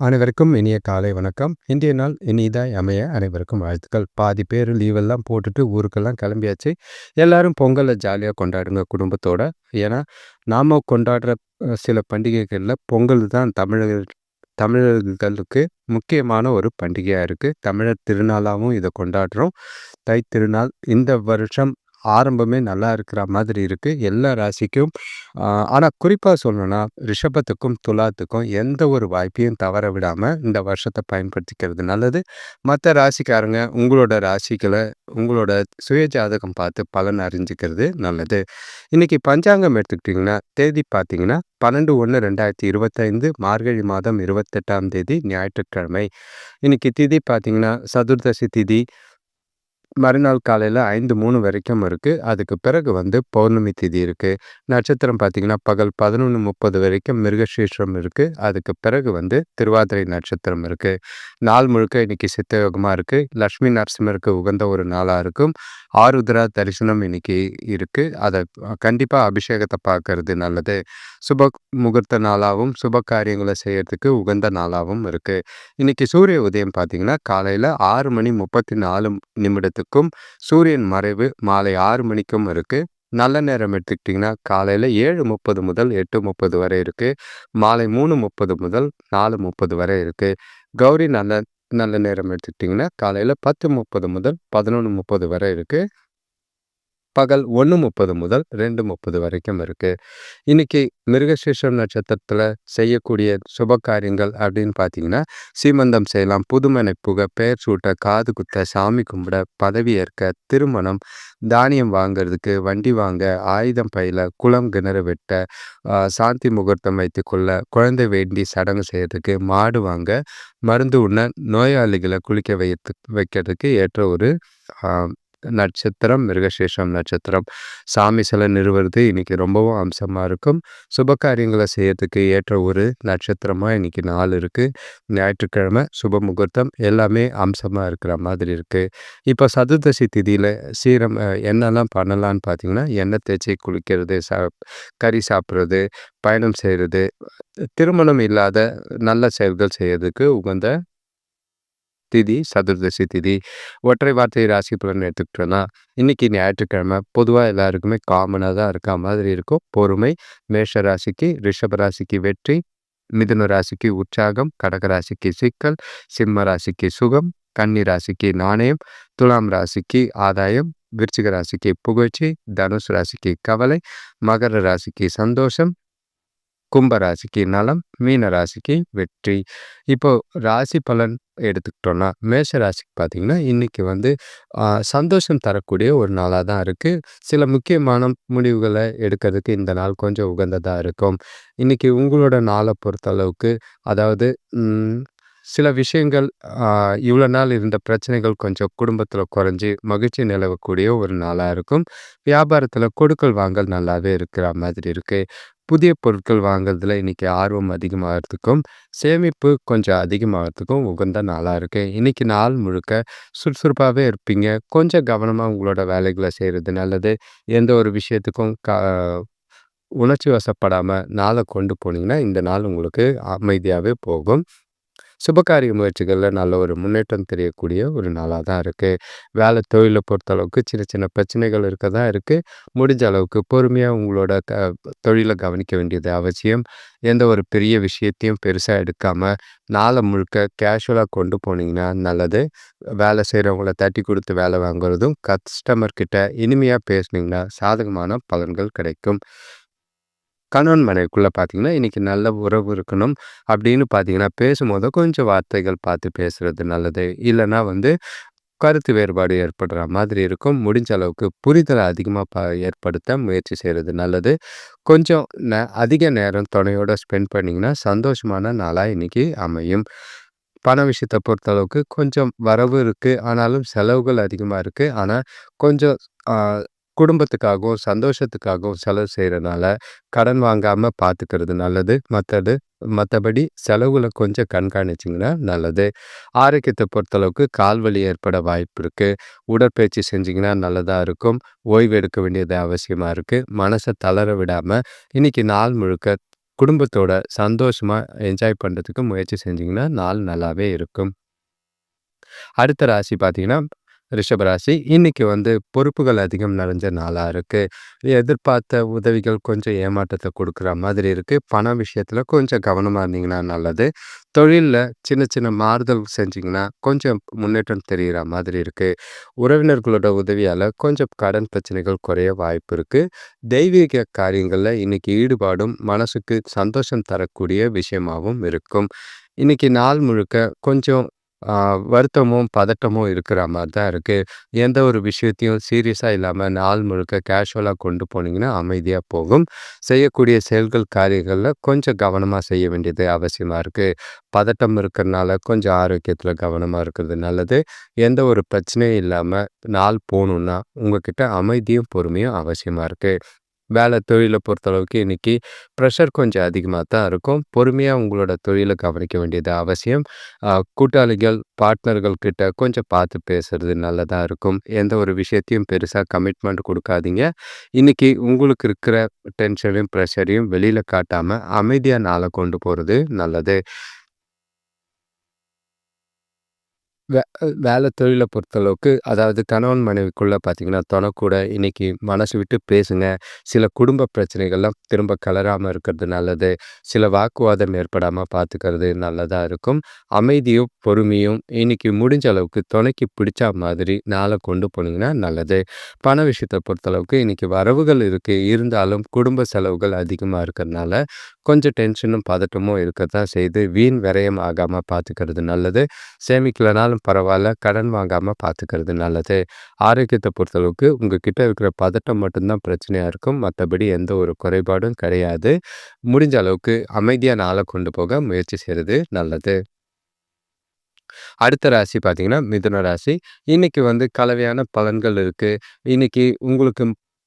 அனைவருக்கும் இனிய காலை வணக்கம். இன்றைய நாள் இனிதாய் அமைய அனைவருக்கும் வாழ்த்துக்கள். பாதி பேர் லீவெல்லாம் போட்டுட்டு ஊருக்கெல்லாம் கிளம்பியாச்சு. எல்லாரும் பொங்கலை ஜாலியாக கொண்டாடுங்க குடும்பத்தோட. ஏன்னா நாம் கொண்டாடுற சில பண்டிகைகளில் பொங்கல் தான் தமிழர்கள் தமிழர்களுக்கு முக்கியமான ஒரு பண்டிகையாக இருக்குது தமிழர் திருநாளாகவும் இதை கொண்டாடுறோம். தை திருநாள் இந்த வருஷம் ஆரம்பமே நல்லா இருக்கிற மாதிரி இருக்குது எல்லா ராசிக்கும் ஆனால் குறிப்பாக சொல்லணும்னா ரிஷபத்துக்கும் துலாத்துக்கும் எந்த ஒரு வாய்ப்பையும் தவற விடாமல் இந்த வருஷத்தை பயன்படுத்திக்கிறது நல்லது. மற்ற ராசிக்காரங்க உங்களோட ராசிகளை உங்களோட சுய ஜாதகம் பார்த்து பலன் அறிஞ்சிக்கிறது நல்லது. இன்றைக்கி பஞ்சாங்கம் எடுத்துக்கிட்டிங்கன்னா தேதி பார்த்தீங்கன்னா பன்னெண்டு ஒன்று ரெண்டாயிரத்தி இருபத்தைந்து மார்கழி மாதம் இருபத்தெட்டாம் தேதி ஞாயிற்றுக்கிழமை. இன்றைக்கி திதி பார்த்திங்கன்னா சதுர்தசி திதி மறுநாள் காலையில் ஐந்து மூணு வரைக்கும் இருக்குது அதுக்கு பிறகு வந்து பௌர்ணமி திதி இருக்குது நட்சத்திரம் பார்த்திங்கன்னா பகல் பதினொன்று முப்பது வரைக்கும் மிருகசீஷம் இருக்குது அதுக்கு பிறகு வந்து திருவாதிரை நட்சத்திரம் இருக்குது நாள் முழுக்க இன்றைக்கி சித்தயோகமாக இருக்குது லக்ஷ்மி நரசிம்மருக்கு உகந்த ஒரு நாளாக இருக்கும். ஆருத்ரா தரிசனம் இன்னைக்கு இருக்குது அதை கண்டிப்பாக அபிஷேகத்தை பார்க்கறது நல்லது. சுப முகூர்த்த நாளாகவும் சுப காரியங்களை செய்கிறதுக்கு உகந்த நாளாகவும் இருக்குது இன்றைக்கி சூரிய உதயம் பார்த்திங்கன்னா காலையில் ஆறு மணி முப்பத்தி நாலு நிமிடத்துக்கு நேரத்துக்கும் சூரியன் மறைவு மாலை ஆறு மணிக்கும் இருக்குது நல்ல நேரம் எடுத்துக்கிட்டிங்கன்னா காலையில் ஏழு முப்பது முதல் எட்டு முப்பது வரை இருக்குது மாலை மூணு முப்பது முதல் நாலு முப்பது வரை இருக்குது கௌரி நல்ல நல்ல நேரம் எடுத்துக்கிட்டிங்கன்னா காலையில் பத்து முப்பது முதல் பதினொன்று முப்பது வரை இருக்குது பகல் ஒன்று முப்பது முதல் ரெண்டு முப்பது வரைக்கும் இருக்குது இன்றைக்கி மிருகசீஷம் நட்சத்திரத்தில் செய்யக்கூடிய சுப காரியங்கள் அப்படின்னு பார்த்தீங்கன்னா சீமந்தம் செய்யலாம் புதுமனை புக பெயர் சூட்ட காது குத்த சாமி கும்பிட பதவி ஏற்க திருமணம் தானியம் வாங்கிறதுக்கு வண்டி வாங்க ஆயுதம் பயில குளம் கிணறு வெட்ட சாந்தி முகூர்த்தம் வைத்துக்கொள்ள குழந்தை வேண்டி சடங்கு செய்கிறதுக்கு மாடு வாங்க மருந்து உண்ண நோயாளிகளை குளிக்க வைத்து வைக்கிறதுக்கு ஏற்ற ஒரு நட்சத்திரம் மிருகசேஷம் நட்சத்திரம். சாமி சிலை நிறுவுறது இன்னைக்கு ரொம்பவும் அம்சமாக இருக்கும். சுப காரியங்களை செய்யறதுக்கு ஏற்ற ஒரு நட்சத்திரமாக இன்னைக்கு நாள் இருக்குது ஞாயிற்றுக்கிழமை சுப முகூர்த்தம் எல்லாமே அம்சமாக இருக்கிற மாதிரி இருக்குது இப்போ சதுர்தசி திதியில் சீரம் என்னெல்லாம் பண்ணலான்னு பார்த்தீங்கன்னா எண்ணெய் தேய்ச்சி குளிக்கிறது சா கறி சாப்பிட்றது பயணம் செய்கிறது திருமணம் இல்லாத நல்ல செயல்கள் செய்யறதுக்கு உகந்த திதி சதுர்தசி திதி ஒற்றை வார்த்தை ராசி பலன் எடுத்துக்கிட்டோன்னா இன்னைக்கு ஞாயிற்றுக்கிழமை பொதுவாக எல்லாருக்குமே காமனாக தான் இருக்க மாதிரி இருக்கும். பொறுமை மேஷ ராசிக்கு ரிஷப ராசிக்கு வெற்றி மிதுன ராசிக்கு உற்சாகம் கடக ராசிக்கு சிக்கல் சிம்ம ராசிக்கு சுகம் கன்னி ராசிக்கு நாணயம் துலாம் ராசிக்கு ஆதாயம் விருச்சிக ராசிக்கு புகழ்ச்சி தனுஷ் ராசிக்கு கவலை மகர ராசிக்கு சந்தோஷம் கும்ப ராசிக்கு நலம் மீன ராசிக்கு வெற்றி. இப்போ ராசி பலன் எடுத்துக்கிட்டோன்னா மேஷ ராசிக்கு பார்த்தீங்கன்னா இன்றைக்கி வந்து சந்தோஷம் தரக்கூடிய ஒரு நாளாக தான் இருக்குது சில முக்கியமான முடிவுகளை எடுக்கிறதுக்கு இந்த நாள் கொஞ்சம் உகந்ததாக இருக்கும். இன்றைக்கி உங்களோட நாளை பொறுத்தளவுக்கு அதாவது சில விஷயங்கள் இவ்வளோ நாள் இருந்த பிரச்சனைகள் கொஞ்சம் குடும்பத்தில் குறைஞ்சி மகிழ்ச்சி நிலவக்கூடிய ஒரு நாளாக இருக்கும். வியாபாரத்தில் கொடுக்கல் வாங்கல் நல்லாவே இருக்கிற மாதிரி இருக்குது புதிய பொருட்கள் வாங்குறதுல இன்னைக்கு ஆர்வம் அதிகமாகிறதுக்கும் சேமிப்பு கொஞ்சம் அதிகமாகிறதுக்கும் உகந்த நாளாக இருக்குது இன்றைக்கி நாள் முழுக்க சுறுசுறுப்பாகவே இருப்பீங்க. கொஞ்சம் கவனமாக உங்களோட வேலைகளை செய்கிறது நல்லது. எந்த ஒரு விஷயத்துக்கும் க உணர்ச்சி வசப்படாமல் நாளை கொண்டு போனீங்கன்னா இந்த நாள் உங்களுக்கு அமைதியாகவே போகும். சுபகாரிய முயற்சிகளில் நல்ல ஒரு முன்னேற்றம் தெரியக்கூடிய ஒரு நாளாக தான் இருக்குது வேலை தொழிலை பொறுத்தளவுக்கு சின்ன சின்ன பிரச்சனைகள் இருக்க தான் இருக்குது முடிஞ்ச அளவுக்கு பொறுமையாக உங்களோட க தொழிலை கவனிக்க வேண்டியது அவசியம். எந்த ஒரு பெரிய விஷயத்தையும் பெருசாக எடுக்காமல் நாளை முழுக்க கேஷுவலாக கொண்டு போனீங்கன்னா நல்லது. வேலை செய்கிறவங்கள தட்டி கொடுத்து வேலை வாங்குறதும் கஸ்டமர்கிட்ட இனிமையாக பேசுனீங்கன்னா சாதகமான பலன்கள் கிடைக்கும். கணவன் மனைவிக்குள்ளே பார்த்தீங்கன்னா இன்றைக்கி நல்ல உறவு இருக்கணும். அப்படின்னு பார்த்தீங்கன்னா பேசும்போது கொஞ்சம் வார்த்தைகள் பார்த்து பேசுகிறது நல்லது. இல்லைன்னா வந்து கருத்து வேறுபாடு ஏற்படுற மாதிரி இருக்கும். முடிஞ்ச அளவுக்கு புரிதலை அதிகமாக ப ஏற்படுத்த முயற்சி செய்கிறது நல்லது. கொஞ்சம் ந அதிக நேரம் துணையோட ஸ்பெண்ட் பண்ணிங்கன்னா சந்தோஷமான நாளாக இன்றைக்கி அமையும். பண விஷயத்தை பொறுத்தளவுக்கு கொஞ்சம் வரவு இருக்குது ஆனாலும் செலவுகள் அதிகமாக இருக்குது ஆனால் கொஞ்சம் குடும்பத்துக்காகவும் சந்தோஷத்துக்காகவும் செலவு செய்கிறனால கடன் வாங்காமல் பார்த்துக்கிறது நல்லது. மற்றது மற்றபடி செலவுகளை கொஞ்சம் கண்காணிச்சிங்கன்னா நல்லது. ஆரோக்கியத்தை பொறுத்தளவுக்கு கால்வலி ஏற்பட வாய்ப்பு இருக்குது உடற்பயிற்சி செஞ்சிங்கன்னா நல்லதாக இருக்கும். ஓய்வு எடுக்க வேண்டியது அவசியமாக இருக்குது மனசை தளர விடாமல் இன்றைக்கி நாள் முழுக்க குடும்பத்தோட சந்தோஷமாக என்ஜாய் பண்ணுறதுக்கு முயற்சி செஞ்சிங்கன்னா நாள் நல்லாவே இருக்கும். அடுத்த ராசி பார்த்தீங்கன்னா ரிஷபராசி இன்னைக்கு வந்து பொறுப்புகள் அதிகம் நிறைஞ்ச நாளாக இருக்குது எதிர்பார்த்த உதவிகள் கொஞ்சம் ஏமாற்றத்தை கொடுக்குற மாதிரி இருக்குது பண விஷயத்தில் கொஞ்சம் கவனமாக இருந்தீங்கன்னா நல்லது. தொழிலில் சின்ன சின்ன மாறுதல் செஞ்சிங்கன்னா கொஞ்சம் முன்னேற்றம் தெரிகிற மாதிரி இருக்குது உறவினர்களோட உதவியால் கொஞ்சம் கடன் பிரச்சனைகள் குறைய வாய்ப்பு இருக்குது தெய்வீக காரியங்களில் இன்னைக்கு ஈடுபாடும் மனசுக்கு சந்தோஷம் தரக்கூடிய விஷயமாகவும் இருக்கும். இன்னைக்கு நாள் முழுக்க கொஞ்சம் வருத்தமும், பதட்டமும் இருக்கிற மாதிரி தான் இருக்குது எந்த ஒரு விஷயத்தையும் சீரியஸாக இல்லாமல் நாள் முழுக்க கேஷுவலாக கொண்டு போனீங்கன்னா, அமைதியாக போகும். செய்யக்கூடிய செயல்கள், காரியங்களில் கொஞ்சம் கவனமாக செய்ய வேண்டியது அவசியமாக இருக்குது பதட்டம் இருக்கிறனால கொஞ்சம் ஆரோக்கியத்தில் கவனமாக இருக்கிறது நல்லது. எந்த ஒரு பிரச்சனையும் இல்லாமல் நாள் போகணுன்னா, உங்ககிட்ட அமைதியும், பொறுமையும் அவசியமாக இருக்குது வேலை தொழிலை பொறுத்தளவுக்கு இன்றைக்கி ப்ரெஷர் கொஞ்சம் அதிகமாக தான் இருக்கும். பொறுமையாக உங்களோட தொழிலை கவனிக்க வேண்டியது அவசியம். கூட்டாளிகள் பார்ட்னர்கள் கிட்ட கொஞ்சம் பார்த்து பேசுறது நல்லதாக இருக்கும். எந்த ஒரு விஷயத்தையும் பெருசாக கமிட்மெண்ட் கொடுக்காதீங்க. இன்றைக்கி உங்களுக்கு இருக்கிற டென்ஷனையும் ப்ரெஷரையும் வெளியில் காட்டாமல் அமைதியாக நாளை கொண்டு போகிறது நல்லது. வே வேலை தொழிலை பொறுத்தளவுக்கு அதாவது கணவன் மனைவிக்குள்ளே பார்த்தீங்கன்னா தொணக்கூட இன்னைக்கு மனசு விட்டு பேசுங்க. சில குடும்ப பிரச்சனைகள்லாம் திரும்ப கலராமல் இருக்கிறது நல்லது. சில வாக்குவாதம் ஏற்படாமல் பார்த்துக்கிறது நல்லதாக இருக்கும். அமைதியும் பொறுமையும் இன்னைக்கு முடிஞ்ச அளவுக்கு துணைக்கு பிடிச்ச மாதிரி நாளை கொண்டு போனீங்கன்னா நல்லது. பண விஷயத்தை பொறுத்தளவுக்கு இன்னைக்கு வரவுகள் இருக்குது இருந்தாலும் குடும்ப செலவுகள் அதிகமாக இருக்கிறதுனால கொஞ்சம் டென்ஷனும் பதட்டமும் இருக்க தான் செய்து வீண் விரயம் ஆகாமல் பார்த்துக்கிறது நல்லது. சேமிக்கலனாலும் பரவாயில்ல கடன் வாங்காமல் பார்த்துக்கிறது நல்லது. ஆரோக்கியத்தை பொறுத்தளவுக்கு உங்கள் கிட்ட இருக்கிற பதட்டம் மட்டும்தான் பிரச்சனையாக இருக்கும். மற்றபடி எந்த ஒரு குறைபாடும் கிடையாது. முடிஞ்ச அளவுக்கு அமைதியாக நாளை கொண்டு போக முயற்சி செய்கிறது நல்லது. அடுத்த ராசி பார்த்தீங்கன்னா மிதுன ராசி. இன்னைக்கு வந்து கலவையான பலன்கள் இருக்குது இன்னைக்கு உங்களுக்கு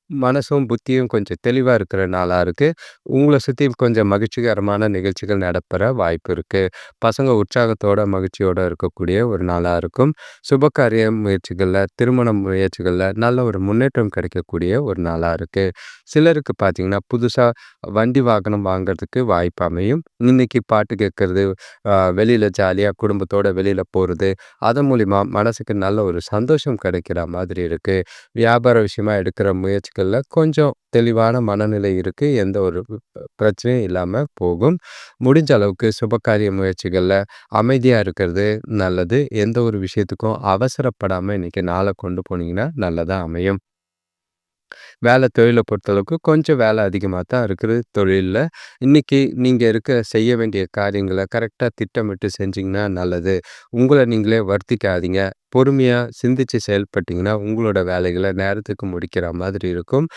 மனசும் புத்தியும் கொஞ்சம் தெளிவாக இருக்கிற நாளாக இருக்குது உங்களை சுற்றி கொஞ்சம் மகிழ்ச்சிகரமான நிகழ்ச்சிகள் நடப்பெற வாய்ப்பு இருக்குது பசங்க உற்சாகத்தோட மகிழ்ச்சியோடு இருக்கக்கூடிய ஒரு நாளாக இருக்கும். சுபகாரிய முயற்சிகளில் திருமண முயற்சிகளில் நல்ல ஒரு முன்னேற்றம் கிடைக்கக்கூடிய ஒரு நாளாக இருக்குது சிலருக்கு பார்த்தீங்கன்னா புதுசாக வண்டி வாகனம் வாங்கிறதுக்கு வாய்ப்பு அமையும். இன்னைக்கு பாட்டு கேட்குறது வெளியில் ஜாலியாக குடும்பத்தோடு வெளியில் போகிறது அதன் மூலிமா மனசுக்கு நல்ல ஒரு சந்தோஷம் கிடைக்கிற மாதிரி இருக்குது வியாபார விஷயமாக எடுக்கிற முயற்சிகள் நாட்களில் கொஞ்சம் தெளிவான மனநிலை இருக்குது எந்த ஒரு பிரச்சனையும் இல்லாமல் போகும். முடிஞ்ச அளவுக்கு சுபகாரிய முயற்சிகளில் அமைதியாக இருக்கிறது நல்லது. எந்த ஒரு விஷயத்துக்கும் அவசரப்படாமல் இன்றைக்கி நாளை கொண்டு போனீங்கன்னா நல்லதாக அமையும். வேலை தொழிலை பொறுத்தளவுக்கு கொஞ்சம் வேலை அதிகமாக தான் இருக்குது தொழிலில். இன்றைக்கி நீங்கள் இருக்க செய்ய வேண்டிய காரியங்களை கரெக்டாக திட்டமிட்டு செஞ்சிங்கன்னா நல்லது. உங்களை நீங்களே வருத்திக்காதீங்க. பொறுமையாக சிந்தித்து செயல்பட்டிங்கன்னா உங்களோட வேலைகளை நேரத்துக்கு முடிக்கிற மாதிரி இருக்கும்.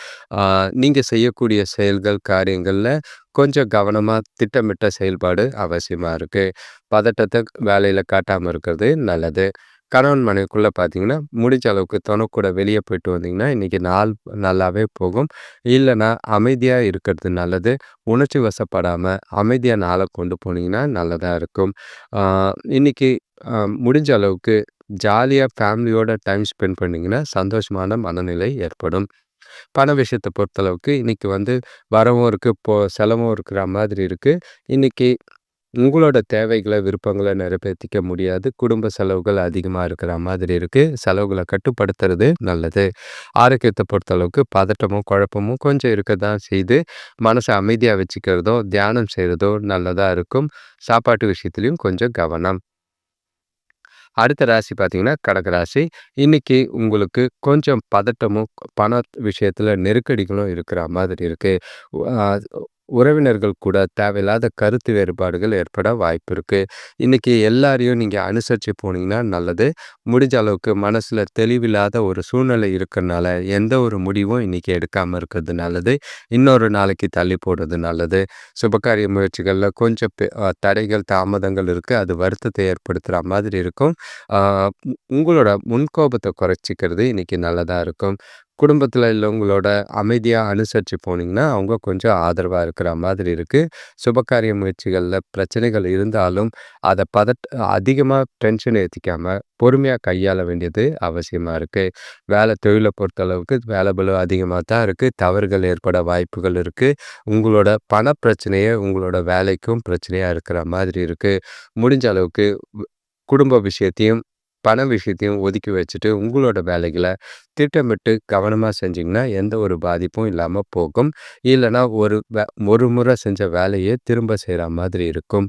நீங்கள் செய்யக்கூடிய செயல்கள் காரியங்களில் கொஞ்சம் கவனமாக திட்டமிட்ட செயல்பாடு அவசியமாக இருக்குது பதட்டத்தை வேலையில் காட்டாமல் இருக்கிறது நல்லது. கணவன் மனைவிக்குள்ளே பார்த்தீங்கன்னா முடிஞ்ச அளவுக்கு துணைக்கூட வெளியே போயிட்டு வந்தீங்கன்னா இன்றைக்கி நாள் நல்லாவே போகும். இல்லைன்னா அமைதியாக இருக்கிறது நல்லது. உணர்ச்சி வசப்படாமல் அமைதியாக நாளை கொண்டு போனீங்கன்னா நல்லதாக இருக்கும். இன்றைக்கி முடிஞ்ச அளவுக்கு ஜாலியாக ஃபேமிலியோட டைம் ஸ்பெண்ட் பண்ணிங்கன்னா சந்தோஷமான மனநிலை ஏற்படும். பண விஷயத்தை பொறுத்தளவுக்கு இன்றைக்கி வந்து வரவும் இருக்குது போ செலவும் இருக்கிற மாதிரி இருக்குது இன்றைக்கி உங்களோட தேவைகளை விருப்பங்களை நிறைவேற்றிக்க முடியாது. குடும்ப செலவுகள் அதிகமாக இருக்கிற மாதிரி இருக்குது செலவுகளை கட்டுப்படுத்துறது நல்லது. ஆரோக்கியத்தை பொறுத்தளவுக்கு பதட்டமும் குழப்பமும் கொஞ்சம் இருக்க தான் செய்து மனசை அமைதியாக வச்சுக்கிறதோ தியானம் செய்கிறதோ நல்லதாக இருக்கும். சாப்பாட்டு விஷயத்துலையும் கொஞ்சம் கவனம். அடுத்த ராசி பார்த்தீங்கன்னா கடகராசி இன்னைக்கு உங்களுக்கு கொஞ்சம் பதட்டமும் பண விஷயத்தில் நெருக்கடிகளும் இருக்கிற மாதிரி இருக்குது உறவினர்கள் கூட தேவையில்லாத கருத்து வேறுபாடுகள் ஏற்பட வாய்ப்பு இருக்குது இன்றைக்கி எல்லாரையும் நீங்கள் அனுசரித்து போனீங்கன்னா நல்லது. முடிஞ்ச அளவுக்கு மனசில் தெளிவில்லாத ஒரு சூழ்நிலை இருக்கிறனால எந்த ஒரு முடிவும் இன்றைக்கி எடுக்காமல் இருக்கிறது நல்லது. இன்னொரு நாளைக்கு தள்ளி போடுறது நல்லது. சுபகாரிய முயற்சிகளில் கொஞ்சம் தடைகள் தாமதங்கள் இருக்குது அது வருத்தத்தை ஏற்படுத்துகிற மாதிரி இருக்கும். உங்களோட முன்கோபத்தை குறைச்சிக்கிறது இன்றைக்கி நல்லதாக இருக்கும். குடும்பத்தில் உள்ளவங்களோட அமைதியாக அனுசரித்து போனீங்கன்னா அவங்க கொஞ்சம் ஆதரவாக இருக்கிற மாதிரி இருக்குது சுபகாரிய முயற்சிகளில் பிரச்சனைகள் இருந்தாலும் அதை பதட் அதிகமாக டென்ஷன் ஏற்றிக்காமல் பொறுமையாக கையாள வேண்டியது அவசியமாக இருக்குது வேலை தொழிலை பொறுத்தளவுக்கு வேலை பலு அதிகமாக தான் இருக்குது தவறுகள் ஏற்பட வாய்ப்புகள் இருக்குது உங்களோட பண பிரச்சனையே உங்களோட வேலைக்கும் பிரச்சனையாக இருக்கிற மாதிரி இருக்குது முடிஞ்ச அளவுக்கு குடும்ப விஷயத்தையும் பண விஷயத்தையும் ஒதுக்கி வச்சுட்டு உங்களோட வேலைகளை திட்டமிட்டு கவனமாக செஞ்சிங்கன்னா எந்த ஒரு பாதிப்பும் இல்லாமல் போகும். இல்லைன்னா ஒரு ஒரு முறை செஞ்ச வேலையை திரும்ப செய்கிற மாதிரி இருக்கும்.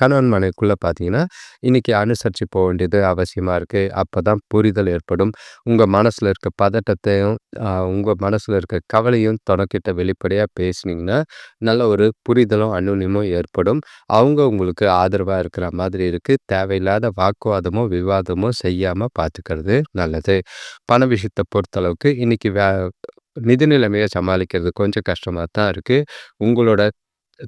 கணவன் மனைவிக்குள்ளே பார்த்தீங்கன்னா இன்றைக்கி அனுசரித்து போக வேண்டியது அவசியமாக இருக்குது அப்போ தான் புரிதல் ஏற்படும். உங்கள் மனசில் இருக்க பதட்டத்தையும் உங்கள் மனசில் இருக்க கவலையும் தொடக்கிட்ட வெளிப்படையாக பேசுனீங்கன்னா நல்ல ஒரு புரிதலும் அனுநியமும் ஏற்படும். அவங்க உங்களுக்கு ஆதரவாக இருக்கிற மாதிரி இருக்குது தேவையில்லாத வாக்குவாதமோ விவாதமோ செய்யாமல் பார்த்துக்கிறது நல்லது. பண விஷயத்தை பொறுத்தளவுக்கு இன்றைக்கி வே நிதி நிலைமையை சமாளிக்கிறது கொஞ்சம் கஷ்டமாக தான் இருக்குது உங்களோட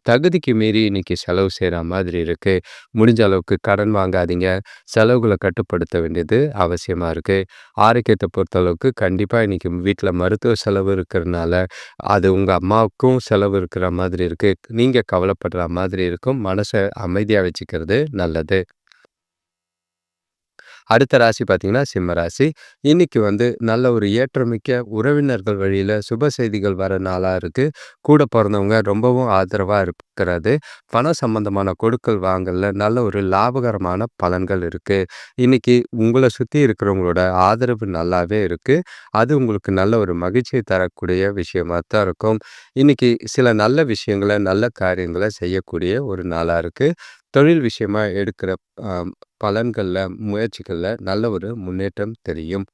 தகுதிக்கு மீறி இன்னைக்கு செலவு செய்கிற மாதிரி இருக்குது முடிஞ்ச அளவுக்கு கடன் வாங்காதீங்க. செலவுகளை கட்டுப்படுத்த வேண்டியது அவசியமாக இருக்குது ஆரோக்கியத்தை பொறுத்தளவுக்கு கண்டிப்பாக இன்றைக்கி வீட்டில் மருத்துவ செலவு இருக்கிறதுனால அது உங்கள் அம்மாவுக்கும் செலவு இருக்கிற மாதிரி இருக்குது நீங்கள் கவலைப்படுற மாதிரி இருக்கும். மனசை அமைதியாக வச்சுக்கிறது நல்லது. அடுத்த ராசி பார்த்தீங்கன்னா சிம்ம ராசி. இன்னைக்கு வந்து நல்ல ஒரு ஏற்றமிக்க உறவினர்கள் வழியில் சுப செய்திகள் வர நாளாக இருக்குது கூட பிறந்தவங்க ரொம்பவும் ஆதரவாக இருக்கிறது. பண சம்பந்தமான கொடுக்கல் வாங்கல நல்ல ஒரு லாபகரமான பலன்கள் இருக்குது இன்னைக்கு உங்களை சுற்றி இருக்கிறவங்களோட ஆதரவு நல்லாவே இருக்குது அது உங்களுக்கு நல்ல ஒரு மகிழ்ச்சியை தரக்கூடிய விஷயமாக தான் இருக்கும். இன்னைக்கு சில நல்ல விஷயங்களை நல்ல காரியங்களை செய்யக்கூடிய ஒரு நாளாக இருக்குது தொழில் விஷயமா எடுக்கிற பலன்களில் முயற்சிகளில் நல்ல ஒரு முன்னேற்றம் தெரியும்.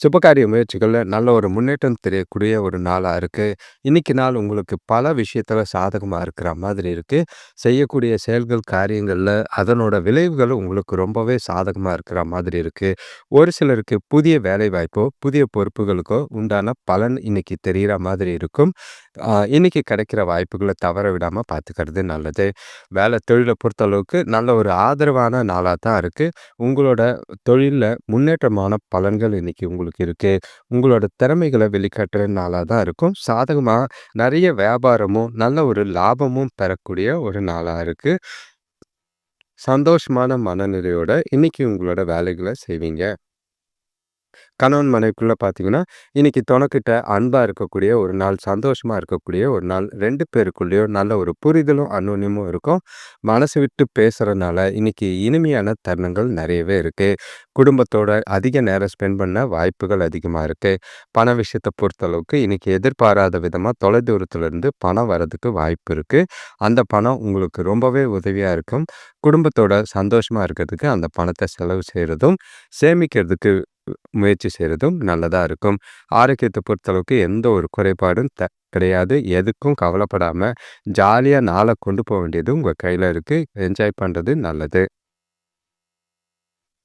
சுபகாரிய முயற்சிகளில் நல்ல ஒரு முன்னேற்றம் தெரியக்கூடிய ஒரு நாளாக இருக்குது இன்றைக்கி நாள் உங்களுக்கு பல விஷயத்தில் சாதகமாக இருக்கிற மாதிரி இருக்குது செய்யக்கூடிய செயல்கள் காரியங்களில் அதனோட விளைவுகள் உங்களுக்கு ரொம்பவே சாதகமாக இருக்கிற மாதிரி இருக்குது ஒரு சிலருக்கு புதிய வேலை வாய்ப்போ புதிய பொறுப்புகளுக்கோ உண்டான பலன் இன்னைக்கு தெரிகிற மாதிரி இருக்கும். இன்னைக்கு கிடைக்கிற வாய்ப்புகளை தவற விடாமல் பார்த்துக்கிறது நல்லது. வேலை தொழிலை பொறுத்தளவுக்கு நல்ல ஒரு ஆதரவான நாளாக தான் இருக்குது உங்களோட தொழிலில் முன்னேற்றமான பலன்கள் இன்றைக்கி உங்களுக்கு உங்களுக்கு இருக்குது உங்களோட திறமைகளை வெளிக்காட்டுற நாளாக தான் இருக்கும். சாதகமாக நிறைய வியாபாரமும் நல்ல ஒரு லாபமும் பெறக்கூடிய ஒரு நாளாக இருக்குது சந்தோஷமான மனநிலையோட இன்னைக்கு உங்களோட வேலைகளை செய்வீங்க. கணவன் மனைவிக்குள்ளே பார்த்தீங்கன்னா இன்றைக்கி துணக்கிட்ட அன்பாக இருக்கக்கூடிய ஒரு நாள் சந்தோஷமாக இருக்கக்கூடிய ஒரு நாள் ரெண்டு பேருக்குள்ளேயும் நல்ல ஒரு புரிதலும் அனுநியமும் இருக்கும். மனசு விட்டு பேசுகிறனால இன்னைக்கு இனிமையான தருணங்கள் நிறையவே இருக்குது குடும்பத்தோட அதிக நேரம் ஸ்பெண்ட் பண்ண வாய்ப்புகள் அதிகமாக இருக்குது பண விஷயத்தை பொறுத்தளவுக்கு இன்றைக்கி எதிர்பாராத விதமாக தொலைதூரத்துலேருந்து பணம் வரதுக்கு வாய்ப்பு இருக்குது அந்த பணம் உங்களுக்கு ரொம்பவே உதவியாக இருக்கும். குடும்பத்தோட சந்தோஷமாக இருக்கிறதுக்கு அந்த பணத்தை செலவு செய்கிறதும் சேமிக்கிறதுக்கு முயற்சி செய்கிறதும் நல்லதாக இருக்கும். ஆரோக்கியத்தை பொறுத்தளவுக்கு எந்த ஒரு குறைபாடும் த கிடையாது. எதுக்கும் கவலைப்படாமல் ஜாலியாக நாளை கொண்டு போக வேண்டியது உங்கள் கையில் இருக்குது என்ஜாய் பண்ணுறது நல்லது.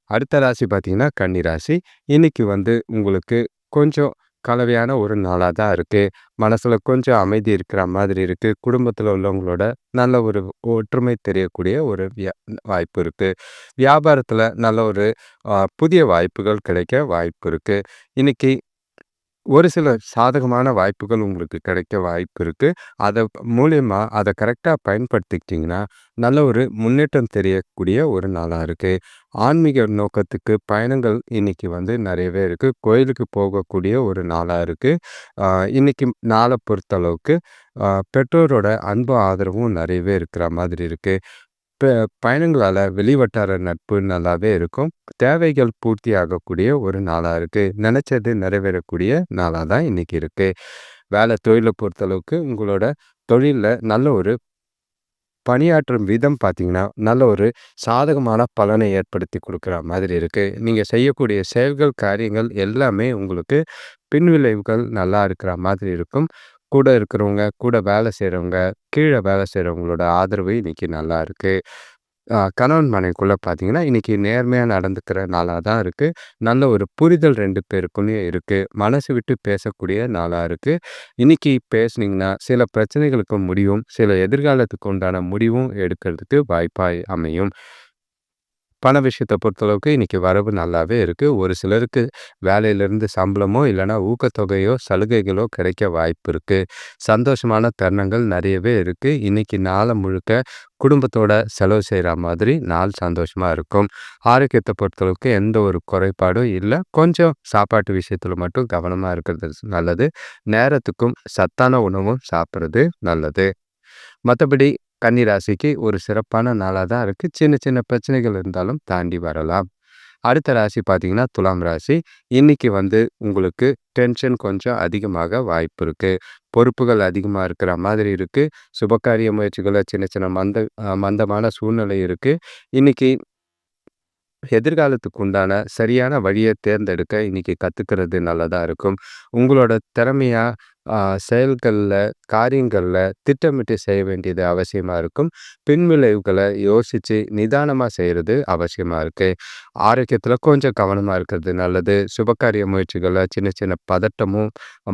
அடுத்த ராசி பார்த்தீங்கன்னா கன்னி ராசி. இன்றைக்கி வந்து உங்களுக்கு கொஞ்சம் கலவையான ஒரு நாளாக தான் இருக்குது மனசில் கொஞ்சம் அமைதி இருக்கிற மாதிரி இருக்குது குடும்பத்தில் உள்ளவங்களோட நல்ல ஒரு ஒற்றுமை தெரியக்கூடிய ஒரு வியா வாய்ப்பு இருக்குது வியாபாரத்தில் நல்ல ஒரு புதிய வாய்ப்புகள் கிடைக்க வாய்ப்பு இருக்குது இன்றைக்கி ஒரு சில சாதகமான வாய்ப்புகள் உங்களுக்கு கிடைக்க வாய்ப்பு இருக்குது அதை மூலயமா அதை கரெக்டாக பயன்படுத்திக்கிட்டிங்கன்னா நல்ல ஒரு முன்னேற்றம் தெரியக்கூடிய ஒரு நாளாக இருக்குது ஆன்மீக நோக்கத்துக்கு பயணங்கள் இன்னைக்கு வந்து நிறையவே இருக்குது கோயிலுக்கு போகக்கூடிய ஒரு நாளாக இருக்குது இன்றைக்கி நாளை பொறுத்தளவுக்கு பெற்றோரோட அன்பு ஆதரவும் நிறையவே இருக்கிற மாதிரி இருக்குது பயணங்களால் வெளிவட்டார நட்பு நல்லாவே இருக்கும். தேவைகள் பூர்த்தி ஆகக்கூடிய ஒரு நாளாக இருக்குது நினச்சது நிறைவேறக்கூடிய நாளாக தான் இன்றைக்கி இருக்குது வேலை தொழிலை பொறுத்தளவுக்கு உங்களோட தொழிலில் நல்ல ஒரு பணியாற்றும் விதம் பார்த்தீங்கன்னா நல்ல ஒரு சாதகமான பலனை ஏற்படுத்தி கொடுக்குற மாதிரி இருக்குது நீங்கள் செய்யக்கூடிய செயல்கள் காரியங்கள் எல்லாமே உங்களுக்கு பின்விளைவுகள் நல்லா இருக்கிற மாதிரி இருக்கும். கூட இருக்கிறவங்க கூட வேலை செய்கிறவங்க கீழே வேலை செய்கிறவங்களோட ஆதரவு இன்னைக்கு நல்லா இருக்குது கணவன் மனைவிக்குள்ளே பார்த்தீங்கன்னா இன்றைக்கி நேர்மையாக நடந்துக்கிற நாளாக தான் இருக்குது நல்ல ஒரு புரிதல் ரெண்டு பேருக்குள்ளேயும் இருக்குது மனசு விட்டு பேசக்கூடிய நாளாக இருக்குது இன்றைக்கி பேசுனீங்கன்னா சில பிரச்சனைகளுக்கு முடிவும் சில எதிர்காலத்துக்கு உண்டான முடிவும் எடுக்கிறதுக்கு வாய்ப்பாக அமையும். பண விஷயத்தை பொறுத்தளவுக்கு இன்றைக்கி வரவு நல்லாவே இருக்குது ஒரு சிலருக்கு வேலையிலேருந்து சம்பளமோ இல்லைன்னா ஊக்கத்தொகையோ சலுகைகளோ கிடைக்க வாய்ப்பு இருக்குது சந்தோஷமான தருணங்கள் நிறையவே இருக்குது இன்றைக்கி நாளை முழுக்க குடும்பத்தோட செலவு செய்கிற மாதிரி நாள் சந்தோஷமாக இருக்கும். ஆரோக்கியத்தை பொறுத்தளவுக்கு எந்த ஒரு குறைபாடும் இல்லை. கொஞ்சம் சாப்பாட்டு விஷயத்தில் மட்டும் கவனமாக இருக்கிறது நல்லது. நேரத்துக்கும் சத்தான உணவும் சாப்பிட்றது நல்லது. மற்றபடி கன்னிராசிக்கு ஒரு சிறப்பான நாளாக தான் இருக்குது சின்ன சின்ன பிரச்சனைகள் இருந்தாலும் தாண்டி வரலாம். அடுத்த ராசி பார்த்தீங்கன்னா துலாம் ராசி. இன்னைக்கு வந்து உங்களுக்கு டென்ஷன் கொஞ்சம் அதிகமாக வாய்ப்பு இருக்குது பொறுப்புகள் அதிகமாக இருக்கிற மாதிரி இருக்குது சுபகாரிய முயற்சிகளை சின்ன சின்ன மந்த மந்தமான சூழ்நிலை இருக்குது இன்னைக்கு எதிர்காலத்துக்கு உண்டான சரியான வழியை தேர்ந்தெடுக்க இன்னைக்கு கற்றுக்கிறது நல்லதாக இருக்கும். உங்களோட திறமையாக செயல்களில் காரியங்களில் திட்டமிட்டு செய்ய வேண்டியது அவசியமாக இருக்கும். பின்விளைவுகளை யோசித்து நிதானமாக செய்கிறது அவசியமாக இருக்குது ஆரோக்கியத்தில் கொஞ்சம் கவனமாக இருக்கிறது நல்லது. சுபகாரிய முயற்சிகளில் சின்ன சின்ன பதட்டமும்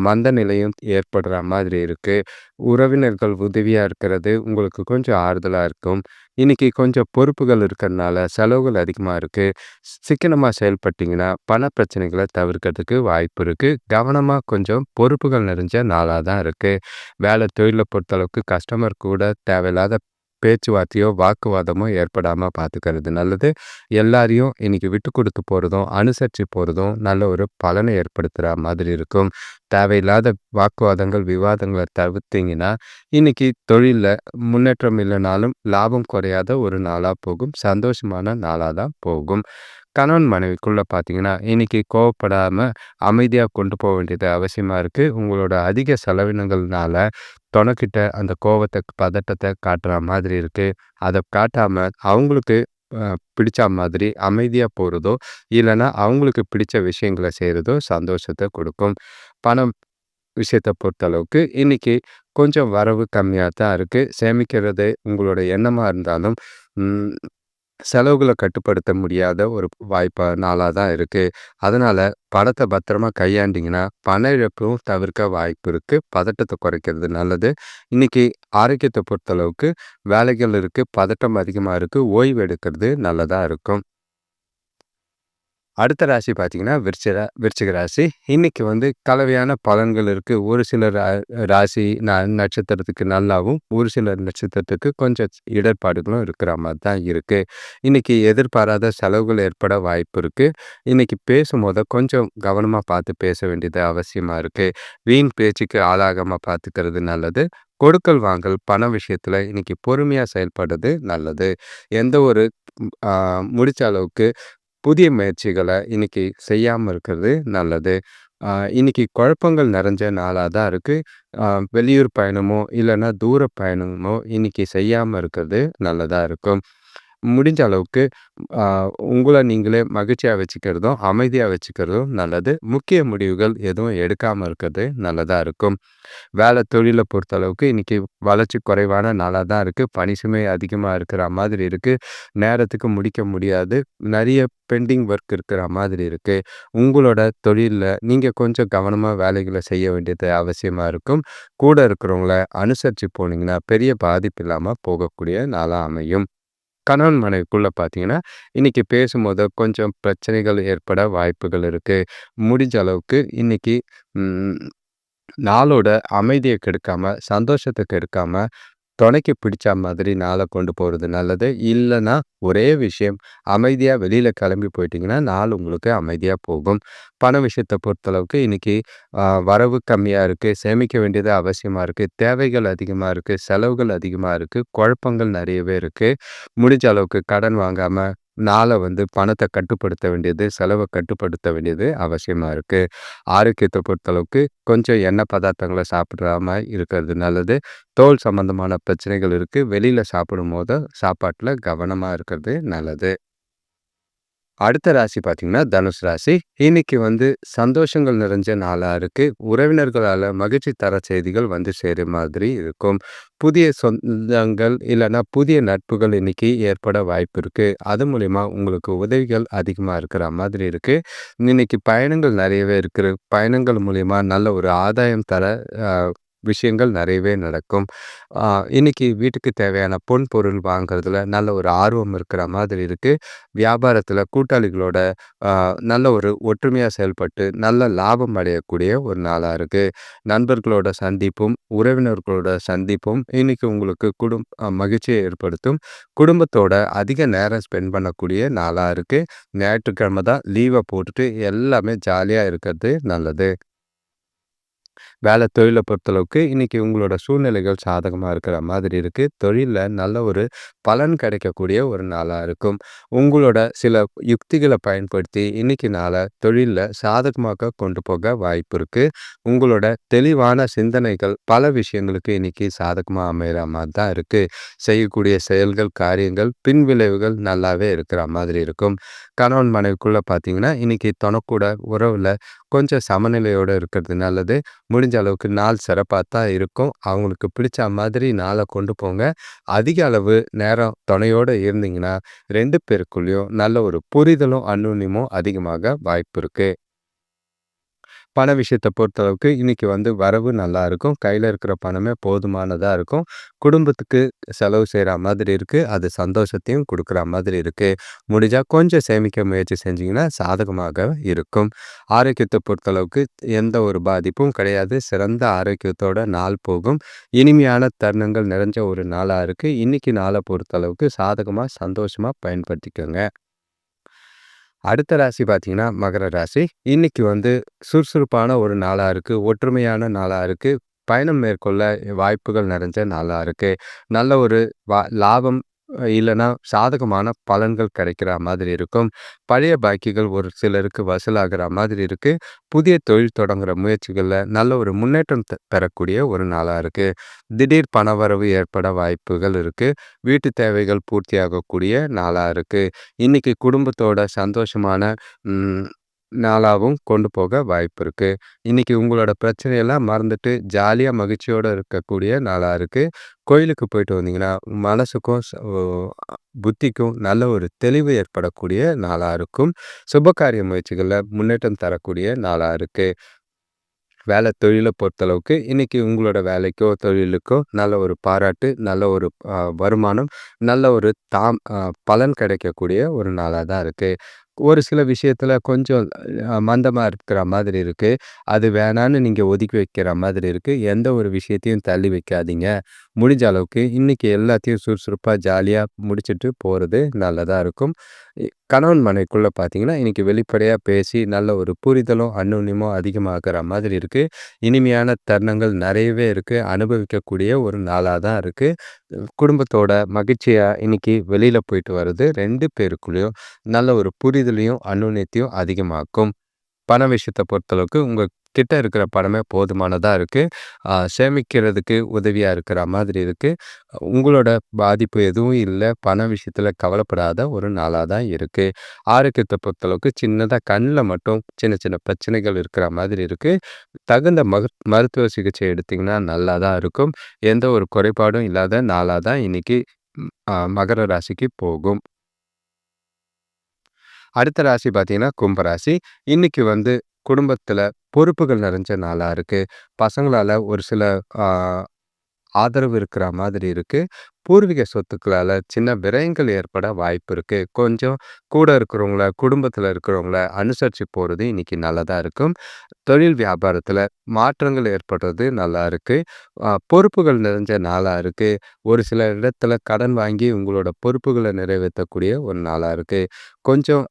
மந்த நிலையும் ஏற்படுற மாதிரி இருக்குது உறவினர்கள் உதவியாக இருக்கிறது உங்களுக்கு கொஞ்சம் ஆறுதலாக இருக்கும். இன்றைக்கி கொஞ்சம் பொறுப்புகள் இருக்கிறதுனால செலவுகள் அதிகமாக இருக்குது சிக்கனமாக செயல்பட்டிங்கன்னா பண பிரச்சனைகளை தவிர்க்கிறதுக்கு வாய்ப்பு இருக்குது கவனமாக கொஞ்சம் பொறுப்புகள் நிறைஞ்ச நாளாக தான் இருக்குது வேலை தொழிலை பொறுத்தளவுக்கு கஸ்டமர் கூட தேவையில்லாத பேச்சுவார்த்தையோ வாக்குவாதமோ ஏற்படாமல் பார்த்துக்கிறது நல்லது. எல்லாரையும் இன்னைக்கு விட்டு கொடுத்து போகிறதும் அனுசரித்து போகிறதும் நல்ல ஒரு பலனை ஏற்படுத்துகிற மாதிரி இருக்கும். தேவையில்லாத வாக்குவாதங்கள் விவாதங்களை தவிர்த்திங்கன்னா இன்னைக்கு தொழிலில் முன்னேற்றம் இல்லைனாலும் லாபம் குறையாத ஒரு நாளாக போகும். சந்தோஷமான நாளாக தான் போகும். கணவன் மனைவிக்குள்ள பார்த்தீங்கன்னா இன்னைக்கு கோவப்படாமல் அமைதியாக கொண்டு போக வேண்டியது அவசியமாக இருக்குது உங்களோட அதிக செலவினங்கள்னால தொணக்கிட்ட அந்த கோவத்தை பதட்டத்தை காட்டுற மாதிரி இருக்குது அதை காட்டாமல் அவங்களுக்கு பிடிச்ச மாதிரி அமைதியாக போகிறதோ இல்லைன்னா அவங்களுக்கு பிடிச்ச விஷயங்களை செய்கிறதோ சந்தோஷத்தை கொடுக்கும். பணம் விஷயத்தை பொறுத்தளவுக்கு இன்னைக்கு கொஞ்சம் வரவு கம்மியாக தான் இருக்குது சேமிக்கிறது உங்களோட எண்ணமாக இருந்தாலும் செலவுகளை கட்டுப்படுத்த முடியாத ஒரு வாய்ப்பாக நாளாக தான் இருக்குது அதனால் பணத்தை பத்திரமா கையாண்டிங்கன்னா பண இழப்பும் தவிர்க்க வாய்ப்பு இருக்குது பதட்டத்தை குறைக்கிறது நல்லது. இன்றைக்கி ஆரோக்கியத்தை பொறுத்தளவுக்கு வேலைகள் இருக்குது பதட்டம் அதிகமாக இருக்குது ஓய்வு எடுக்கிறது நல்லதாக இருக்கும். அடுத்த ராசி பார்த்தீங்கன்னா விருச்சிக விருச்சிக ராசி. இன்னைக்கு வந்து கலவையான பலன்கள் இருக்குது ஒரு சில ராசி ந நட்சத்திரத்துக்கு நல்லாவும் ஒரு சில நட்சத்திரத்துக்கு கொஞ்சம் இடர்பாடுகளும் இருக்கிற மாதிரி தான் இருக்குது இன்னைக்கு எதிர்பாராத செலவுகள் ஏற்பட வாய்ப்பு இருக்குது இன்னைக்கு பேசும்போது கொஞ்சம் கவனமாக பார்த்து பேச வேண்டியது அவசியமாக இருக்குது வீண் பேச்சுக்கு ஆளாகாமல் பார்த்துக்கிறது நல்லது. கொடுக்கல் வாங்கல் பண விஷயத்தில் இன்னைக்கு பொறுமையாக செயல்படுறது நல்லது. எந்த ஒரு முடிச்ச அளவுக்கு புதிய முயற்சிகளை இன்னைக்கு செய்யாமல் இருக்கிறது நல்லது. இன்னைக்கு குழப்பங்கள் நிறைஞ்ச நாளாக தான் இருக்குது வெளியூர் பயணமோ இல்லைன்னா தூர பயணமோ இன்னைக்கு செய்யாமல் இருக்கிறது நல்லதாக இருக்கும். முடிஞ்ச அளவுக்கு உங்களை நீங்களே மகிழ்ச்சியாக வச்சுக்கிறதும் அமைதியாக வச்சுக்கிறதும் நல்லது. முக்கிய முடிவுகள் எதுவும் எடுக்காமல் இருக்கிறது நல்லதாக இருக்கும். வேலை தொழிலை பொறுத்தளவுக்கு இன்றைக்கி வளர்ச்சி குறைவான நாளாக தான் இருக்குது பனி சுமை அதிகமாக இருக்கிற மாதிரி இருக்குது நேரத்துக்கு முடிக்க முடியாது. நிறைய பெண்டிங் ஒர்க் இருக்கிற மாதிரி இருக்குது உங்களோட தொழிலில் நீங்கள் கொஞ்சம் கவனமாக வேலைகளை செய்ய வேண்டியது அவசியமாக இருக்கும். கூட இருக்கிறவங்கள அனுசரித்து போனீங்கன்னா பெரிய பாதிப்பு இல்லாமல் போகக்கூடிய நாளாக அமையும். கணவன் மனைவிக்குள்ளே பார்த்தீங்கன்னா இன்றைக்கி பேசும்போது கொஞ்சம் பிரச்சனைகள் ஏற்பட வாய்ப்புகள் இருக்குது முடிஞ்ச அளவுக்கு இன்றைக்கி நாளோட அமைதியை கெடுக்காமல் சந்தோஷத்தை கெடுக்காமல் துணைக்கு பிடிச்ச மாதிரி நாளை கொண்டு போகிறது நல்லது. இல்லைன்னா ஒரே விஷயம் அமைதியாக வெளியில் கிளம்பி போயிட்டிங்கன்னா நாள் உங்களுக்கு அமைதியாக போகும். பண விஷயத்தை பொறுத்தளவுக்கு இன்றைக்கி வரவு கம்மியாக இருக்குது சேமிக்க வேண்டியது அவசியமாக இருக்குது தேவைகள் அதிகமாக இருக்குது செலவுகள் அதிகமாக இருக்குது குழப்பங்கள் நிறையவே இருக்குது முடிஞ்ச அளவுக்கு கடன் வாங்காமல் நாளை வந்து பணத்தை கட்டுப்படுத்த வேண்டியது செலவை கட்டுப்படுத்த வேண்டியது அவசியமாக இருக்குது ஆரோக்கியத்தை பொறுத்தளவுக்கு கொஞ்சம் எண்ணெய் பதார்த்தங்களை சாப்பிடாம இருக்கிறது நல்லது. தோல் சம்மந்தமான பிரச்சனைகள் இருக்குது வெளியில் சாப்பிடும் போது சாப்பாட்டில் கவனமாக இருக்கிறது நல்லது. அடுத்த ராசி பார்த்தீங்கன்னா தனுஷ் ராசி. இன்னைக்கு வந்து சந்தோஷங்கள் நிறைஞ்ச நாளாக இருக்குது உறவினர்களால் மகிழ்ச்சி தர செய்திகள் வந்து சேர மாதிரி இருக்கும். புதிய சொந்தங்கள் இல்லைன்னா புதிய நட்புகள் இன்னைக்கு ஏற்பட வாய்ப்பு இருக்குது அது மூலிமா உங்களுக்கு உதவிகள் அதிகமாக இருக்கிற மாதிரி இருக்குது இன்னைக்கு பயணங்கள் நிறையவே இருக்குது பயணங்கள் மூலிமா நல்ல ஒரு ஆதாயம் தர விஷயங்கள் நிறையவே நடக்கும். ஆ இன்னைக்கு வீட்டுக்கு தேவையான பொன் பொருள் வாங்குறதுல நல்ல ஒரு ஆர்வம் இருக்கிற மாதிரி இருக்குது வியாபாரத்தில் கூட்டாளிகளோட நல்ல ஒரு ஒற்றுமையாக செயல்பட்டு நல்ல லாபம் அடையக்கூடிய ஒரு நாளாக இருக்குது நண்பர்களோட சந்திப்பும், உறவினர்களோட சந்திப்பும் இன்னைக்கு உங்களுக்கு குடும் மகிழ்ச்சியை ஏற்படுத்தும். குடும்பத்தோட அதிக நேரம் ஸ்பெண்ட் பண்ணக்கூடிய நாளாக இருக்குது ஞாயிற்றுக்கிழமை தான் லீவை போட்டுட்டு எல்லாமே ஜாலியாக இருக்கிறது நல்லது. வேலை தொழிலை பொறுத்தளவுக்கு இன்றைக்கி உங்களோட சூழ்நிலைகள் சாதகமாக இருக்கிற மாதிரி இருக்குது தொழிலில் நல்ல ஒரு பலன் கிடைக்கக்கூடிய ஒரு நாளாக இருக்கும். உங்களோட சில யுக்திகளை பயன்படுத்தி இன்னைக்கு நாளை தொழிலில் சாதகமாக கொண்டு போக வாய்ப்பு இருக்குது உங்களோட தெளிவான சிந்தனைகள் பல விஷயங்களுக்கு இன்னைக்கு சாதகமாக அமைகிற மாதிரி தான் இருக்குது செய்யக்கூடிய செயல்கள், காரியங்கள், பின்விளைவுகள் நல்லாவே இருக்கிற மாதிரி இருக்கும். கணவன் மனைவிக்குள்ளே பார்த்தீங்கன்னா, இன்னைக்கு தொணக்கூட உறவில் கொஞ்சம் சமநிலையோடு இருக்கிறது நல்லது. முடிஞ்ச அளவுக்கு நாள் சிறப்பாக தான் இருக்கும். அவங்களுக்கு பிடிச்ச மாதிரி நாளை கொண்டு போங்க. அதிக அளவு நேரம் துணையோடு இருந்தீங்கன்னா, ரெண்டு பேருக்குள்ளேயும் நல்ல ஒரு புரிதலும், அந்யோன்யமும் அதிகமாக வாய்ப்பு இருக்குது பண விஷயத்தை பொறுத்தளவுக்கு இன்னைக்கு வந்து வரவு நல்லா இருக்கும். கையில் இருக்கிற பணமே போதுமானதாக இருக்கும். குடும்பத்துக்கு செலவு செய்கிற மாதிரி இருக்குது அது சந்தோஷத்தையும் கொடுக்குற மாதிரி இருக்குது முடிஞ்சால் கொஞ்சம் சேமிக்க முயற்சி செஞ்சிங்கன்னா சாதகமாக இருக்கும். ஆரோக்கியத்தை பொறுத்தளவுக்கு எந்த ஒரு பாதிப்பும் கிடையாது. சிறந்த ஆரோக்கியத்தோட நாள் போகும். இனிமையான தருணங்கள் நிறைஞ்ச ஒரு நாளாக இருக்குது இன்னைக்கு நாளை பொறுத்தளவுக்கு சாதகமாக சந்தோஷமாக பயன்படுத்திக்கோங்க அடுத்த ராசி பார்த்தீங்கன்னா, மகர ராசி. இன்னைக்கு வந்து சுறுசுறுப்பான ஒரு நாளாக இருக்குது ஒற்றுமையான நாளாக இருக்குது பயணம் மேற்கொள்ள வாய்ப்புகள் நிறைஞ்ச நாளாக இருக்குது நல்ல ஒரு வா லாபம் இல்லைன்னா சாதகமான பலன்கள் கிடைக்கிற மாதிரி இருக்கும். பழைய பாக்கிகள் ஒரு சிலருக்கு வசூலாகிற மாதிரி இருக்கு. புதிய தொழில் தொடங்குற முயற்சிகளில் நல்ல ஒரு முன்னேற்றம் பெறக்கூடிய ஒரு நாளாக இருக்கு. திடீர் பணவரவு ஏற்பட வாய்ப்புகள் இருக்கு. வீட்டு தேவைகள் பூர்த்தியாகக்கூடிய நாளாக இருக்கு. இன்னைக்கு குடும்பத்தோட சந்தோஷமான நாளாகவும் கொண்டு போக வாய்ப்பு இருக்குது இன்னைக்கு உங்களோட பிரச்சனையெல்லாம் மறந்துட்டு ஜாலியாக மகிழ்ச்சியோடு இருக்கக்கூடிய நாளாக இருக்குது கோயிலுக்கு போயிட்டு வந்தீங்கன்னா, மனசுக்கும் புத்திக்கும் நல்ல ஒரு தெளிவு ஏற்படக்கூடிய நாளாக இருக்கும். சுபகாரிய முயற்சிகளில் முன்னேற்றம் தரக்கூடிய நாளாக இருக்குது வேலை தொழிலை பொறுத்தளவுக்கு இன்னைக்கு உங்களோட வேலைக்கோ, தொழிலுக்கோ நல்ல ஒரு பாராட்டு, நல்ல ஒரு வருமானம், நல்ல ஒரு தாம் பலன் கிடைக்கக்கூடிய ஒரு நாளாக தான் இருக்குது ஒரு சில விஷயத்தில் கொஞ்சம் மந்தமாக இருக்கிற மாதிரி இருக்குது அது வேணான்னு நீங்கள் ஒதுக்கி வைக்கிற மாதிரி இருக்குது எந்த ஒரு விஷயத்தையும் தள்ளி வைக்காதீங்க. முடிஞ்ச அளவுக்கு இன்னைக்கு எல்லாத்தையும் சுறுசுறுப்பாக ஜாலியாக முடிச்சுட்டு போகிறது நல்லதாக இருக்கும். கணவன் மனைக்குள்ளே பார்த்தீங்கன்னா, இன்றைக்கி வெளிப்படையாக பேசி நல்ல ஒரு புரிதலும், அந்யோன்யமும் அதிகமாகிற மாதிரி இருக்குது இனிமையான தருணங்கள் நிறையவே இருக்குது அனுபவிக்கக்கூடிய ஒரு நாளாக தான் இருக்குது குடும்பத்தோட மகிழ்ச்சியாக இன்னைக்கு வெளியில் போயிட்டு வர்றது ரெண்டு பேருக்குள்ளேயும் நல்ல ஒரு புரிதலையும், அந்யோன்யத்தையும் அதிகமாக்கும். பண விஷயத்தை பொறுத்தளவுக்கு உங்கள் கிட்ட இருக்கிற பணமே போதுமானதாக இருக்குது சேமிக்கிறதுக்கு உதவியாக இருக்கிற மாதிரி இருக்குது உங்களோட பாதிப்பு எதுவும் இல்லை. பண விஷயத்தில் கவலைப்படாத ஒரு நாளாக தான் இருக்குது ஆரோக்கியத்தை பொறுத்தளவுக்கு சின்னதாக கண்ணில் மட்டும் சின்ன சின்ன பிரச்சனைகள் இருக்கிற மாதிரி இருக்குது தகுந்த மக மருத்துவ சிகிச்சை எடுத்திங்கன்னா நல்லா தான் இருக்கும். எந்த ஒரு குறைபாடும் இல்லாத நாளாக தான் இன்னைக்கு மகர ராசிக்கு போகும். அடுத்த ராசி பார்த்தீங்கன்னா, கும்பராசி இன்னைக்கு வந்து குடும்பத்தில் பொறுப்புகள் நிறைஞ்ச நாளாக இருக்கு. பசங்களால் ஒரு சில ஆதரவு இருக்கிற மாதிரி இருக்கு. பூர்வீக சொத்துக்களால் சின்ன விரயங்கள் ஏற்பட வாய்ப்பு இருக்குது கொஞ்சம் கூட இருக்கிறவங்கள, குடும்பத்தில் இருக்கிறவங்கள அனுசரித்து போகிறது இன்னைக்கு நல்லதாக இருக்கும். தொழில் வியாபாரத்தில் மாற்றங்கள் ஏற்படுறது நல்லா இருக்குது பொறுப்புகள் நிறைஞ்ச நாளாக இருக்குது ஒரு சில இடத்துல கடன் வாங்கி உங்களோட பொறுப்புகளை நிறைவேற்றக்கூடிய ஒரு நாளாக இருக்குது கொஞ்சம்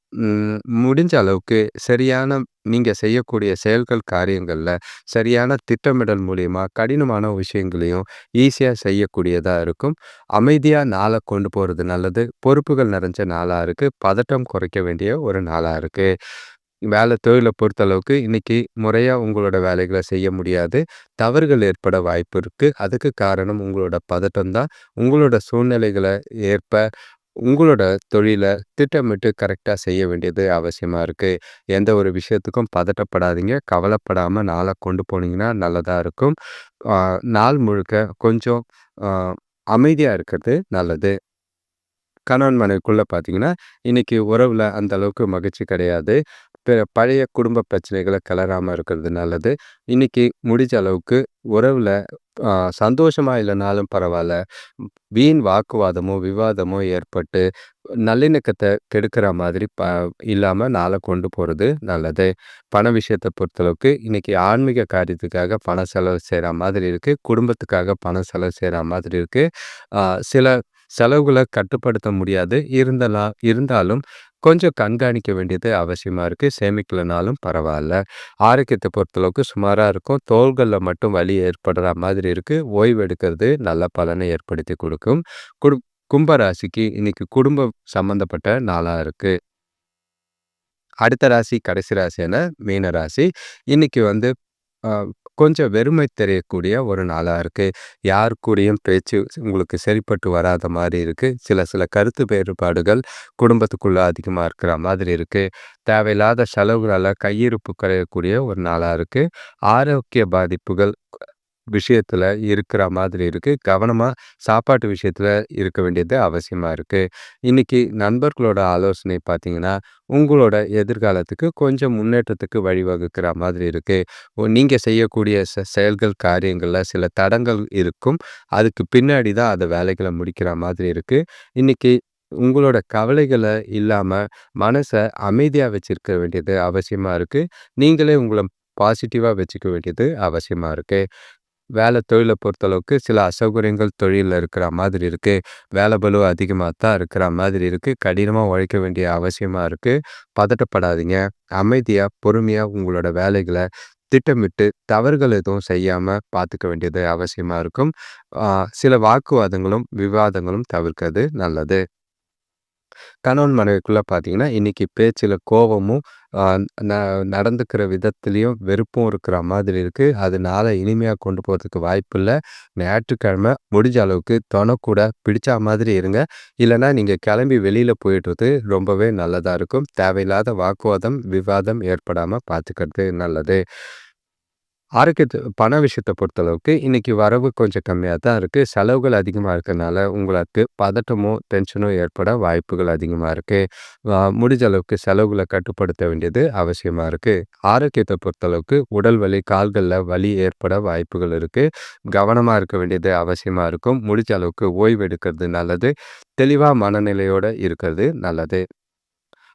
முடிஞ்ச அளவுக்கு சரியான நீங்கள் செய்யக்கூடிய செயல்கள், காரியங்களில் சரியான திட்டமிடல் மூலிமா கடினமான விஷயங்களையும் ஈஸியாக செய்யக்கூடியதாக இருக்கும். அமைதியாக நாளை கொண்டு போகிறது நல்லது. பொறுப்புகள் நிறைஞ்ச நாளாக இருக்குது பதட்டம் குறைக்க வேண்டிய ஒரு நாளாக இருக்குது வேலை தொழில பொறுத்தளவுக்கு இன்னைக்கு முறையாக உங்களோட வேலைகளை செய்ய முடியாது. தவறுகள் ஏற்பட வாய்ப்பு இருக்குது அதுக்கு காரணம் உங்களோட பதட்டம் தான். உங்களோட சூழ்நிலைகளை ஏற்ப உங்களோட தொழிலை திட்டமிட்டு கரெக்டாக செய்ய வேண்டியது அவசியமாக இருக்குது எந்த ஒரு விஷயத்துக்கும் பதட்டப்படாதீங்க. கவலைப்படாமல் நாளை கொண்டு போனீங்கன்னா நல்லதாக இருக்கும். நாள் முழுக்க கொஞ்சம் அமைதியாக இருக்கிறது நல்லது. கணவன் மனைவிக்குள்ளே பார்த்தீங்கன்னா, இன்னைக்கு உறவில் அந்த அளவுக்கு மகிழ்ச்சி கிடையாது. பழைய குடும்ப பிரச்சனைகளை கிளறாம இருக்கிறது நல்லது. இன்னைக்கு முடிஞ்ச அளவுக்கு உறவில் சந்தோஷமாக இல்லைனாலும் பரவாயில்ல வீண் வாக்குவாதமோ, விவாதமோ ஏற்பட்டு நல்லிணக்கத்தை கெடுக்கிற மாதிரி ப இல்லாமல் நாளை கொண்டு போகிறது நல்லது. பண விஷயத்தை பொறுத்தளவுக்கு இன்றைக்கி ஆன்மீக காரியத்துக்காக பணம் செலவு செய்கிற மாதிரி இருக்குது குடும்பத்துக்காக பணம் செலவு செய்கிற மாதிரி இருக்குது சில செலவுகளை கட்டுப்படுத்த முடியாது. இருந்தலா இருந்தாலும் கொஞ்சம் கண்காணிக்க வேண்டியது அவசியமாக இருக்குது சேமிக்கலனாலும் பரவாயில்ல ஆரோக்கியத்தை பொறுத்தளவுக்கு சுமாராக இருக்கும். தோள்களில் மட்டும் வலி ஏற்படுற மாதிரி இருக்குது ஓய்வு எடுக்கிறது நல்ல பலனை ஏற்படுத்தி கொடுக்கும் குடு கும்பராசிக்கு இன்னைக்கு குடும்பம் சம்மந்தப்பட்ட நாளாக இருக்குது அடுத்த ராசி கடைசி ராசியான மீன ராசி. இன்னைக்கு வந்து கொஞ்சம் வெறுமை தெரியக்கூடிய ஒரு நாளாக இருக்குது யார் கூடயும் பேச்சு உங்களுக்கு சரிப்பட்டு வராத மாதிரி இருக்குது சில சில கருத்து வேறுபாடுகள் குடும்பத்துக்குள்ளே அதிகமாக இருக்கிற மாதிரி இருக்குது தேவையில்லாத செலவுகளால் கையிருப்பு குறையக்கூடிய ஒரு நாளாக இருக்குது ஆரோக்கிய பாதிப்புகள் விஷயத்தில் இருக்கிற மாதிரி இருக்குது கவனமாக சாப்பாட்டு விஷயத்தில் இருக்க வேண்டியது அவசியமாக இருக்குது இன்றைக்கி நண்பர்களோட ஆலோசனை பார்த்தீங்கன்னா, உங்களோட எதிர்காலத்துக்கு கொஞ்சம் முன்னேற்றத்துக்கு வழிவகுக்கிற மாதிரி இருக்குது நீங்கள் செய்யக்கூடிய செ செயல்கள், காரியங்களில் சில தடங்கள் இருக்கும். அதுக்கு பின்னாடி தான் அதை வேலைகளை முடிக்கிற மாதிரி இருக்குது இன்றைக்கி உங்களோட கவலைகளை இல்லாமல் மனசை அமைதியாக வச்சிருக்க வேண்டியது அவசியமாக இருக்குது நீங்களே உங்களை பாசிட்டிவாக வச்சுக்க வேண்டியது அவசியமாக இருக்குது வேலை தொழிலை பொறுத்தளவுக்கு சில அசௌகரியங்கள் தொழிலில் இருக்கிற மாதிரி இருக்குது வேலை பளு அதிகமாக தான் இருக்கிற மாதிரி இருக்குது கடினமாக உழைக்க வேண்டிய அவசியமாக இருக்குது பதட்டப்படாதீங்க. அமைதியாக பொறுமையாக உங்களோட வேலைகளை திட்டமிட்டு தவறுகள் எதுவும் செய்யாமல் பார்த்துக்க வேண்டியது அவசியமாக இருக்கும். சில வாக்குவாதங்களும், விவாதங்களும் தவிர்க்கிறது நல்லது. கணவன் மனைவிக்குள்ளே பார்த்தீங்கன்னா, இன்னைக்கு பேச்சில் கோபமும் ந நடந்துக்கிற விதத்துலேயும் வெறுப்பும் இருக்கிற மாதிரி இருக்குது அது இனிமையாக இனிமையா கொண்டு போகிறதுக்கு வாய்ப்பில்லை ஞாயிற்றுக்கிழமை முடிஞ்ச அளவுக்கு துணைக்கூட கூட பிடிச்சா மாதிரி இருங்க. இல்லைன்னா நீங்கள் கிளம்பி வெளியில் போயிடுறது ரொம்பவே நல்லதாக இருக்கும். தேவையில்லாத வாக்குவாதம், விவாதம் ஏற்படாமல் பார்த்துக்கிறது நல்லது. ஆரோக்கியத்தை பண விஷயத்தை பொறுத்தளவுக்கு இன்றைக்கி வரவு கொஞ்சம் கம்மியாக தான் இருக்குது செலவுகள் அதிகமாக இருக்கனால உங்களுக்கு பதட்டமோ, டென்ஷனோ ஏற்பட வாய்ப்புகள் அதிகமாக இருக்குது முடிஞ்ச அளவுக்கு செலவுகளை கட்டுப்படுத்த வேண்டியது அவசியமாக இருக்குது ஆரோக்கியத்தை பொறுத்தளவுக்கு உடல் வலி, கால்களில் வலி ஏற்பட வாய்ப்புகள் இருக்குது கவனமாக இருக்க வேண்டியது அவசியமாக இருக்கும். முடிஞ்ச அளவுக்கு ஓய்வு எடுக்கிறது நல்லது. தெளிவாக மனநிலையோடு இருக்கிறது நல்லது.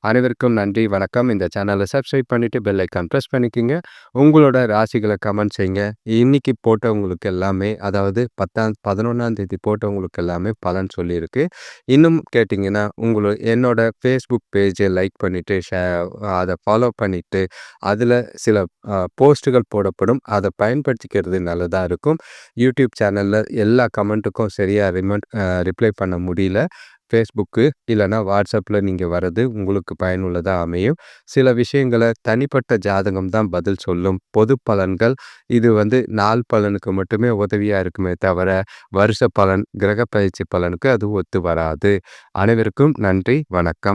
அனைவருக்கும் நன்றி, வணக்கம். இந்த சேனலை சப்ஸ்கிரைப் பண்ணிட்டு பெல் ஐகான் பிரஸ் பண்ணிக்கங்க. உங்களோட ராசிகளை கமெண்ட் செய்யுங்க. இன்றைக்கி போட்டவங்களுக்கு எல்லாமே அதாவது 10ஆம் 11ஆம் தேதி போட்டவங்களுக்கு எல்லாமே பலன் சொல்லியிருக்கு. இன்னும் கேட்டிங்கன்னா உங்களோட என்னோட ஃபேஸ்புக் பேஜை லைக் பண்ணிவிட்டு ஷே அதை ஃபாலோ பண்ணிவிட்டு அதில் சில போஸ்ட்டுகள் போடப்படும். அதை பயன்படுத்திக்கிறது நல்லதாக இருக்கும். யூடியூப் சேனலில் எல்லா கமெண்ட்டுக்கும் சரியாக ரிமெண்ட் ரிப்ளை பண்ண முடியல. ஃபேஸ்புக்கு இல்லைனா வாட்ஸ்அப்பில் நீங்கள் வர்றது உங்களுக்கு பயனுள்ளதாக அமையும். சில விஷயங்கள தனிப்பட்ட ஜாதகம் தான் பதில் சொல்லும். பொது பலன்கள் இது வந்து நாள் பலனுக்கு மட்டுமே உதவியாக இருக்குமே தவிர, வருஷ பலன், கிரக பயிற்சி பலனுக்கு அது ஒத்து வராது. அனைவருக்கும் நன்றி, வணக்கம்.